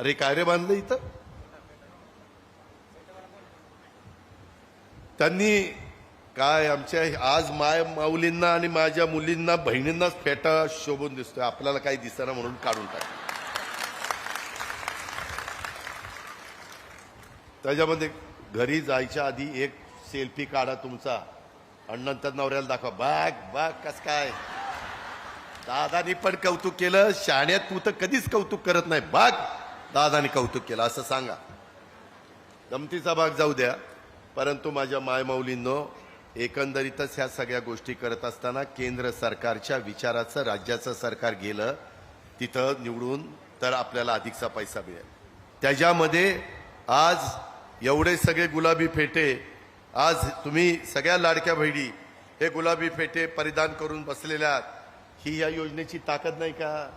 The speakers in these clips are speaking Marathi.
अरे काय रे बांधलं इथं? त्यांनी काय आमच्या आज माय माऊलींना आणि माझ्या मुलींना बहिणींनाच फेटा शोभून दिसतोय. आपल्याला काही दिसना म्हणून काढून टाक त्याच्यामध्ये घरी जायच्या आधी एक सेल्फी काढा तुमचा. आणि नंतर नवऱ्याला दाखवा. बाग बाग कस काय? दादानी पण कौतुक केलं. शाण्यात तू तर कधीच कौतुक करत नाही. बाग दादाने कौतुक केलं असं सांगा. गमतीचा भाग जाऊ द्या परंतु माझ्या मायमौलींनो एकंदरीतच ह्या सगळ्या गोष्टी करत असताना केंद्र सरकारच्या विचाराचं राज्याचं सरकार गेलं तिथं निवडून तर आपल्याला अधिकचा पैसा मिळेल. त्याच्यामध्ये आज एवढे सगळे गुलाबी फेटे आज तुम्ही सगळ्या लाडक्या बहिणी हे गुलाबी फेटे परिधान करून बसलेल्या ही या योजनेची ताकद नाही का?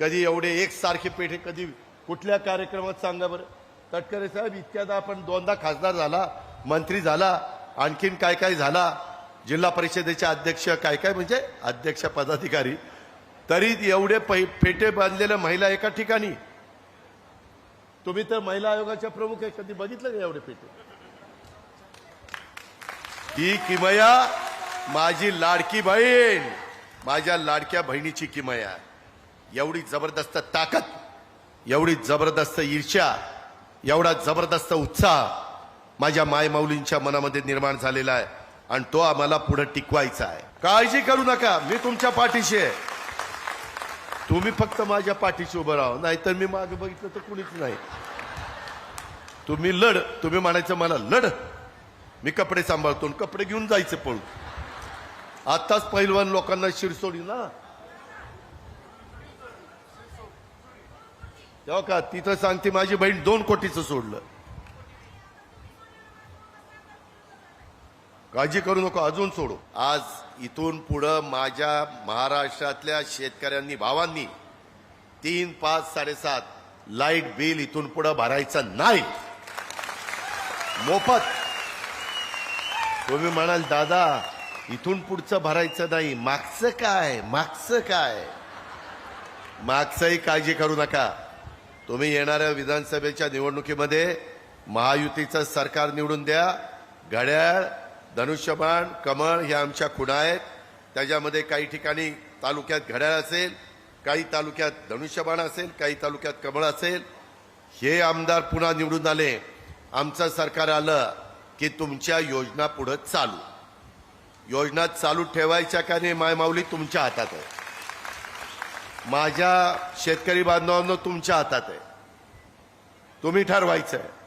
कधी एवढे एकसारखे पेठे कधी कुठल्या कार्यक्रमात सांगा बरं? तटकरे साहेब इतक्यादा आपण दोनदा खासदार झाला मंत्री झाला आणखीन काय काय झाला? जिल्हा परिषदेचे अध्यक्ष काय काय? म्हणजे अध्यक्ष पदाधिकारी. तरी एवढे पै फेटे बांधलेल्या महिला एका ठिकाणी. तुम्ही तर महिला आयोगाच्या प्रमुख आहे कधी बघितलं का एवढे फेटे? ही किमया माझी लाडकी बहीण. माझ्या लाडक्या बहिणीची किमया. एवढी जबरदस्त ताकद. एवढी जबरदस्त ईर्ष्या एवढा जबरदस्त उत्साह माझ्या मायमाऊलींच्या मनामध्ये निर्माण झालेला आहे आणि तो आम्हाला पुढे टिकवायचा आहे. काळजी करू नका मी तुमच्या पाठीशी आहे. तुम्ही फक्त माझ्या पाठीशी उभं राहा नाहीतर मी मागे बघितलं तर कुणीच नाही. तुम्ही लढ तुम्ही म्हणायचं मला लढ. मी कपडे सांभाळतो कपडे घेऊन जायचे पळून. आताच पहिलवान लोकांना शिरसोडी ना तेव्हा का तिथं सांगते माझी बहीण दोन कोटीचं सोडलं. काळजी करू नको अजून सोडू. आज इथून पुढं माझ्या महाराष्ट्रातल्या शेतकऱ्यांनी भावांनी तीन पाच साडेसात लाइट बिल इथून पुढं भरायचं नाही. मोफत. तुम्ही म्हणाल दादा इथून पुढचं भरायचं नाही. मागचं काय? मागचं काय? मागचंही काळजी करू नका. तुम्ही येणाऱ्या विधानसभेच्या निवडणुकीमध्ये महायुतीचं सरकार निवडून द्या. घड्याळ धनुष्यबाण कमळ ह्या आमच्या खुणा आहेत. त्याच्यामध्ये काही ठिकाणी तालुक्यात घड्याळ असेल काही तालुक्यात धनुष्यबाण असेल काही तालुक्यात कमळ असेल. हे आमदार पुन्हा निवडून आले. आमचं सरकार आलं की तुमच्या योजना पुढं चालू. योजना चालू ठेवायच्या का नाही मायमाऊली तुमच्या हातात आहे. माझ्या शेतकरी बांधवांना तुमच्या हातात आहे. तुम्ही ठरवायचं आहे.